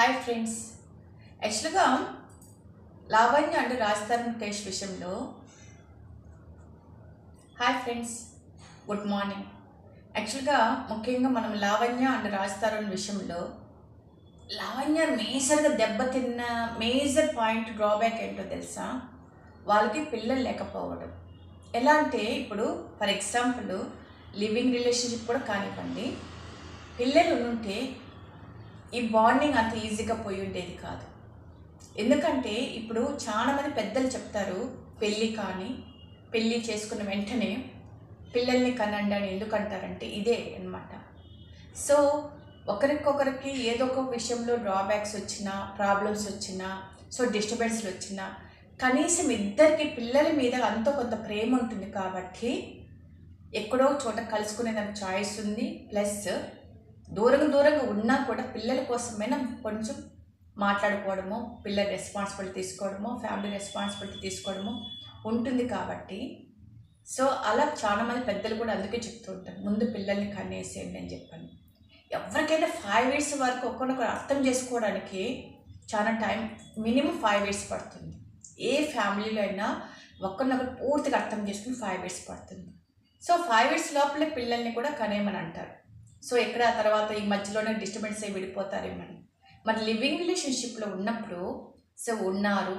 Hi friends యాక్చువల్గా Lavanya and Rajadhani taste విషయంలో hi friends good morning యాక్చువల్గా ముఖ్యంగా మనం లావణ్య అండ్ రాజధాని విషయంలో లావణ్య మేజర్గా దెబ్బతిన్న మేజర్ పాయింట్ డ్రాబ్యాక్ ఏంటో తెలుసా? వాళ్ళకి పిల్లలు లేకపోవడం. ఎలా అంటే ఇప్పుడు ఫర్ ఎగ్జాంపుల్ లివింగ్ రిలేషన్షిప్ కూడా కానివ్వండి. పిల్లలు ఉంటే ఈ బాండింగ్ అంత ఈజీగా పోయి ఉండేది కాదు. ఎందుకంటే ఇప్పుడు చాలామంది పెద్దలు చెప్తారు పెళ్ళి కానీ పెళ్ళి చేసుకున్న వెంటనే పిల్లల్ని కనండి అని ఎందుకంటారంటే ఇదే అన్నమాట. సో ఒకరికొకరికి ఏదో ఒక విషయంలో డ్రాబ్యాక్స్ వచ్చినా ప్రాబ్లమ్స్ వచ్చినా సో డిస్టర్బెన్స్లు వచ్చినా కనీసం ఇద్దరికి పిల్లల మీద అంత కొంత ప్రేమ ఉంటుంది కాబట్టి ఎక్కడో చోట కలుసుకునే దానికి చాయిస్ ఉంది ప్లస్ దూరంగా దూరంగా ఉన్నా కూడా పిల్లల కోసమైనా కొంచెం మాట్లాడుకోవడము పిల్లల రెస్పాన్సిబిలిటీ తీసుకోవడము ఫ్యామిలీ రెస్పాన్సిబిలిటీ తీసుకోవడము ఉంటుంది కాబట్టి. సో అలా చాలామంది పెద్దలు కూడా అందుకే చెప్తూ ఉంటారు ముందు పిల్లల్ని కనేసేయండి అని చెప్పాను. ఎవరికైనా ఫైవ్ ఇయర్స్ వరకు ఒకరినొకరు అర్థం చేసుకోవడానికి చాలా టైం మినిమం ఫైవ్ ఇయర్స్ పడుతుంది. ఏ ఫ్యామిలీలో అయినా ఒకరినొకరు పూర్తిగా అర్థం చేసుకుని ఫైవ్ ఇయర్స్ పడుతుంది. సో ఫైవ్ ఇయర్స్ లోపలే పిల్లల్ని కూడా కనేయమని అంటారు. సో ఎక్కడ ఆ తర్వాత ఈ మధ్యలోనే డిస్టర్బెన్స్ అయి విడిపోతారేమని మరి లివింగ్ రిలేషన్షిప్లో ఉన్నప్పుడు సో ఉన్నారు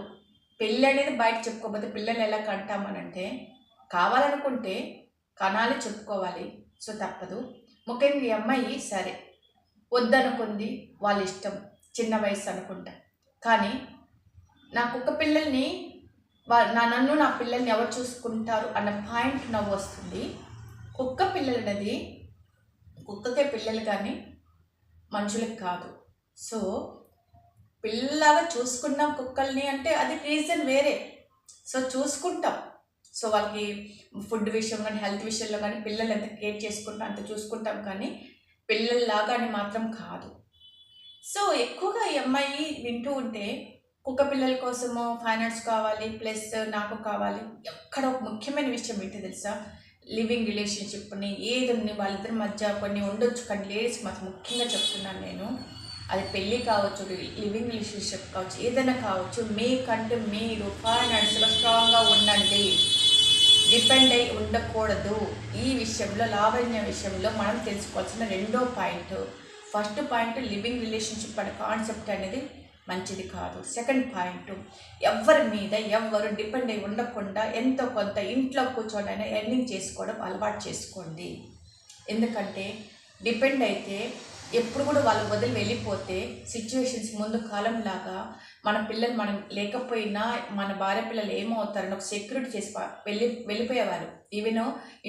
పెళ్ళి అనేది బయట చెప్పుకోకపోతే పిల్లలు ఎలా కంటామనంటే కావాలనుకుంటే కనాలి చెప్పుకోవాలి సో తప్పదు. ముఖ్యంగా ఈ అమ్మాయి సరే వద్దనుకుంది వాళ్ళ ఇష్టం చిన్న వయసు అనుకుంటా. కానీ నా కుక్క పిల్లల్ని నా నన్ను నా పిల్లల్ని ఎవరు చూసుకుంటారు అన్న పాయింట్ నవ్వు వస్తుంది. కుక్క పిల్లలు అనేది కుక్కకే పిల్లలు కానీ మనుషులకు కాదు. సో పిల్లలాగా చూసుకున్నాం కుక్కల్ని అంటే అది రీజన్ వేరే. సో చూసుకుంటాం. సో వాళ్ళకి ఫుడ్ విషయం కానీ హెల్త్ విషయంలో కానీ పిల్లలు ఎంత కేర్ చేసుకుంటాం అంత చూసుకుంటాం కానీ పిల్లల్లాగా అని మాత్రం కాదు. సో ఎక్కువగా ఈ అమ్మాయి వింటూ ఉంటే కుక్క పిల్లల కోసము ఫైనాన్స్ కావాలి ప్లస్ నాకు కావాలి ఎక్కడ ఒక ముఖ్యమైన విషయం ఏంటి తెలుసా? లివింగ్ రిలేషన్షిప్ని ఏది ఉంది వాళ్ళిద్దరి మధ్య కొన్ని ఉండొచ్చు కానీ లేడీస్ మాత్రం ముఖ్యంగా చెప్తున్నాను నేను. అది పెళ్ళి కావచ్చు లివింగ్ రిలేషన్షిప్ కావచ్చు ఏదైనా కావచ్చు మీకంటే మీరు ఫైనాన్స్గా స్ట్రాంగ్గా ఉండండి. డిపెండ్ అయి ఉండకూడదు. ఈ విషయంలో లావణ్య విషయంలో మనం తెలుసుకోవాల్సిన రెండో point. First point living relationship అనే కాన్సెప్ట్ అనేది మంచిది కాదు. సెకండ్ పాయింట్ ఎవరి మీద ఎవరు డిపెండ్ అయి ఉండకుండా ఎంతో కొంత ఇంట్లో కూర్చోనైనా ఎర్నింగ్ చేసుకోవడం అలవాటు చేసుకోండి. ఎందుకంటే డిపెండ్ అయితే ఎప్పుడు కూడా వాళ్ళు వదిలి వెళ్ళిపోతే సిచ్యువేషన్స్ ముందు కాలం లాగా మన పిల్లలు మనం లేకపోయినా మన భార్య పిల్లలు ఏమవుతారని ఒక సెక్యూరిటీ చేసి వెళ్ళి వెళ్ళిపోయేవారు. ఈవెన్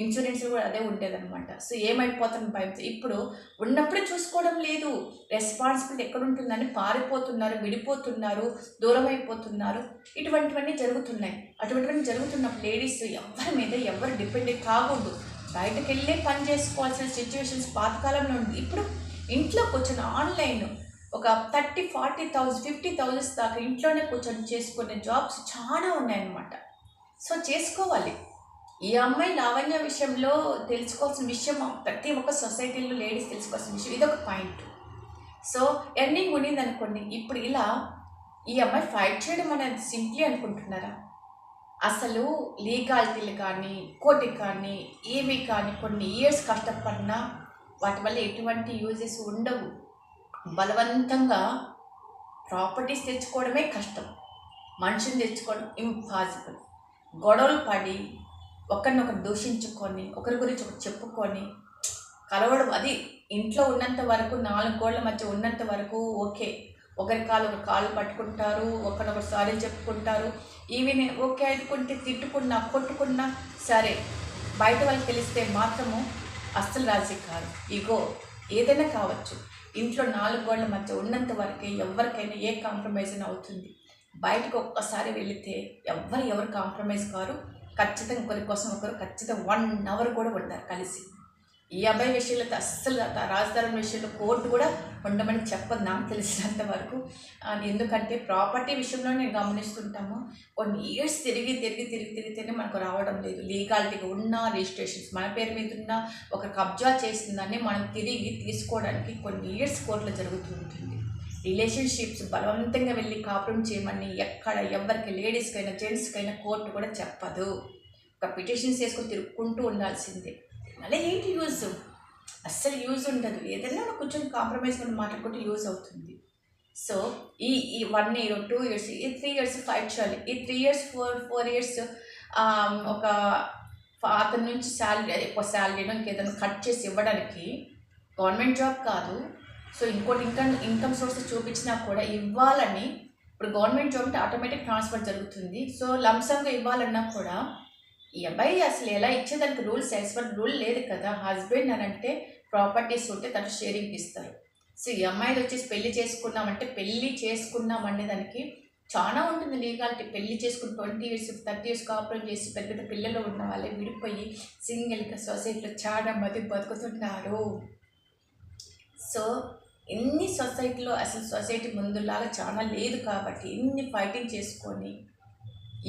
ఇన్సూరెన్స్ కూడా అదే ఉండేదన్నమాట. సో ఏమైపోతారని భయంతో ఇప్పుడు ఉన్నప్పుడే చూసుకోవడం లేదు. రెస్పాన్సిబిలిటీ ఎక్కడ ఉంటుందని పారిపోతున్నారు విడిపోతున్నారు దూరం అయిపోతున్నారు ఇటువంటివన్నీ జరుగుతున్నాయి. అటువంటివన్నీ జరుగుతున్నప్పుడు లేడీస్ ఎవరి మీద ఎవరు డిపెండ్ కాకూడదు. బయటకు వెళ్ళే పని చేసుకోవాల్సిన సిచ్యువేషన్స్ పాతకాలంలో ఉంది ఇప్పుడు ఇంట్లో కూర్చొని ఆన్లైన్ ఒక thirty forty thousand fifty thousands దాకా ఇంట్లోనే కూర్చొని చేసుకునే జాబ్స్ చాలా ఉన్నాయన్నమాట. సో చేసుకోవాలి. ఈ అమ్మాయి లావణ్య విషయంలో తెలుసుకోవాల్సిన విషయం ప్రతి ఒక్క సొసైటీలో లేడీస్ తెలుసుకోవాల్సిన విషయం ఇదొక పాయింట్. సో ఎర్నింగ్ ఉండింది అనుకోండి ఇప్పుడు ఇలా ఈ అమ్మాయి ఫైట్ చేయడం అనేది సింప్లీ అనుకుంటున్నారా? అసలు లీగాలిటీలు కానీ కోర్టు కానీ ఏవి కానీ కొన్ని ఇయర్స్ కష్టపడినా వాటి వల్ల ఎటువంటి యూజెస్ ఉండవు. బలవంతంగా ప్రాపర్టీస్ తెచ్చుకోవడమే కష్టం. మనిషిని తెచ్చుకోవడం ఇంపాసిబుల్ గొడవలు పడి ఒకరినొకరు దూషించుకొని ఒకరి గురించి ఒకరు చెప్పుకొని కలవడం అది ఇంట్లో ఉన్నంత వరకు నాలుగు గోళ్ళ మధ్య ఉన్నంత వరకు ఓకే. ఒకరి కాలు ఒకరి కాళ్ళు పట్టుకుంటారు ఒకరినొకరు సారీ చెప్పుకుంటారు. ఈవెన్ ఓకే అనుకుంటే తిట్టుకున్నా కొట్టుకున్నా సరే. బయట వాళ్ళకి తెలిస్తే మాత్రము అస్సలు రాజీ కాదు. ఇగో ఏదైనా కావచ్చు. ఇంట్లో నాలుగు గోళ్ళ మధ్య ఉన్నంత వరకే ఎవరికైనా ఏ కాంప్రమైజ్ అవుతుంది. బయటకు ఒక్కసారి వెళితే ఎవరు ఎవరు కాంప్రమైజ్ కారు? ఖచ్చితంగా ఒకరి కోసం ఒకరు ఖచ్చితంగా వన్ అవర్ కూడా ఉంటారు కలిసి. ఈ అబ్బాయి విషయంలో అస్సలు రాజధాని విషయంలో కోర్టు కూడా ఉండమని చెప్పదు నాకు తెలిసినంత వరకు. ఎందుకంటే ప్రాపర్టీ విషయంలో నేను గమనిస్తుంటాము. కొన్ని ఇయర్స్ తిరిగి తిరిగి తిరిగి తిరిగితేనే మనకు రావడం లేదు. లీగాలిటీగా ఉన్న రిజిస్ట్రేషన్స్ మన పేరు మీద ఉన్న ఒక కబ్జా చేసిందని మనం తిరిగి తీసుకోవడానికి కొన్ని ఇయర్స్ కోర్టులో జరుగుతూ ఉంటుంది. రిలేషన్షిప్స్ బలవంతంగా వెళ్ళి కాపురం చేయమని ఎక్కడ ఎవరికి లేడీస్కైనా జెంట్స్కైనా కోర్టు కూడా చెప్పదు. ఒక పిటిషన్స్ వేసుకొని తిరుక్కుంటూ ఉండాల్సిందే. మళ్ళీ ఏంటి యూజ్ అస్సలు యూజ్ ఉండదు. ఏదైనా కొంచెం కాంప్రమైజ్ మాట మాట్లాడుకుంటే యూజ్ అవుతుంది. సో ఈ ఈ వన్ ఇయర్ టూ ఇయర్స్ ఈ త్రీ ఇయర్స్ ఫైట్ చేయాలి. ఈ three years four four years ఒక అతని నుంచి శాలరీ ఎక్కువ శాలరీనో ఇంకేదైనా కట్ చేసి ఇవ్వడానికి గవర్నమెంట్ జాబ్ కాదు. సో ఇంకోటి ఇన్కమ్ ఇన్కమ్ సోర్స్ చూపించినా కూడా ఇవ్వాలని ఇప్పుడు గవర్నమెంట్ జాబ్ అంటే ఆటోమేటిక్ ట్రాన్స్ఫర్ జరుగుతుంది. సో లంసంగా ఇవ్వాలన్నా కూడా ఈ అబ్బాయి అసలు ఎలా ఇచ్చేదానికి రూల్స్ యాజ్ రూల్ లేదు కదా. హస్బెండ్ అని అంటే ప్రాపర్టీస్ ఉంటే తను షేరింగ్ ఇస్తారు. సో ఈ అమ్మాయిలు వచ్చేసి పెళ్ళి చేసుకున్నామంటే పెళ్ళి చేసుకున్నాం అనే దానికి చాలా ఉంటుంది లీగాలిటీ. పెళ్ళి చేసుకుని ట్వంటీ ఇయర్స్ థర్టీ ఇయర్స్ కాపురం చేసి పెద్ద పెద్ద పిల్లలు ఉన్న వాళ్ళే విడిపోయి సింగిల్గా సొసైటీలో చాలా మంది బతుకుతున్నారు. సో ఎన్ని సొసైటీలో అసలు సొసైటీ ముందులాగా చాలా లేదు కాబట్టి ఎన్ని ఫైటింగ్ చేసుకొని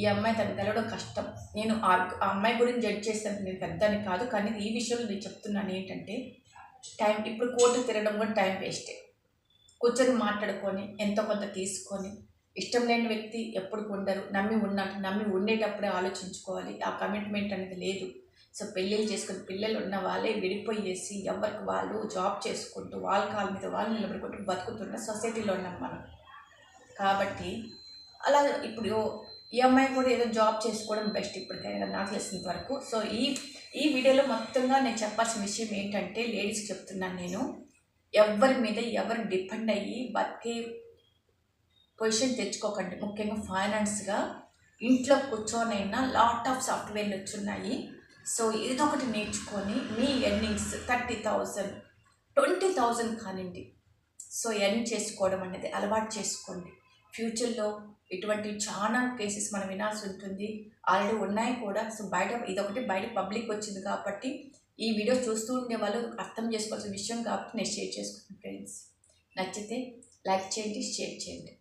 ఈ అమ్మాయి తను తెలవడం కష్టం. నేను ఆ అమ్మాయి గురించి జడ్జ్ చేస్తాను నేను పెద్దని కాదు కానీ ఈ విషయంలో నేను చెప్తున్నాను ఏంటంటే టైం ఇప్పుడు కోర్టు తిరగడం కూడా టైం వేస్టే. కూర్చొని మాట్లాడుకొని ఎంతో కొంత తీసుకొని ఇష్టం లేని వ్యక్తి ఎప్పుడు ఉండరు. నమ్మి ఉన్నట్టు నమ్మి ఉండేటప్పుడే ఆలోచించుకోవాలి. ఆ కమిట్మెంట్ అనేది లేదు. సో పెళ్ళిళ్ళు చేసుకుని పిల్లలు ఉన్న వాళ్ళే విడిపోయేసి ఎవరికి వాళ్ళు జాబ్ చేసుకుంటూ వాళ్ళ కాళ్ళ మీద వాళ్ళు నిలబడుకుంటూ బతుకుతున్న సొసైటీలో ఉన్నాం మనం. కాబట్టి అలా ఇప్పుడు ఈ అమ్మాయి కూడా ఏదో జాబ్ చేసుకోవడం బెస్ట్ ఇప్పటికైనా నాకు తెలిసినంత వరకు. సో ఈ ఈ వీడియోలో మొత్తంగా నేను చెప్పాల్సిన విషయం ఏంటంటే లేడీస్కి చెప్తున్నాను నేను. ఎవరి మీద ఎవరు డిపెండ్ అయ్యి బతికే పొజిషన్ తెచ్చుకోకండి. ముఖ్యంగా ఫైనాన్స్గా ఇంట్లో కూర్చోనైనా లాట్ ఆఫ్ సాఫ్ట్వేర్లు వచ్చున్నాయి. సో ఏదో ఒకటి నేర్చుకొని మీ earnings thirty thousand twenty thousand కానివ్వండి. సో ఎర్న్ చేసుకోవడం అనేది అలవాటు చేసుకోండి. ఫ్యూచర్లో ఇటువంటి చాలా కేసెస్ మనం వినాల్సి ఉంటుంది. ఆల్రెడీ ఉన్నాయి కూడా. సో బయట ఇదొకటి బయట పబ్లిక్ వచ్చింది కాబట్టి ఈ వీడియో చూస్తూ ఉండే వాళ్ళు అర్థం చేసుకోవాల్సిన విషయం కాబట్టి నేను షేర్ చేసుకున్నాను ఫ్రెండ్స్ నచ్చితే లైక్ చేయండి షేర్ చేయండి.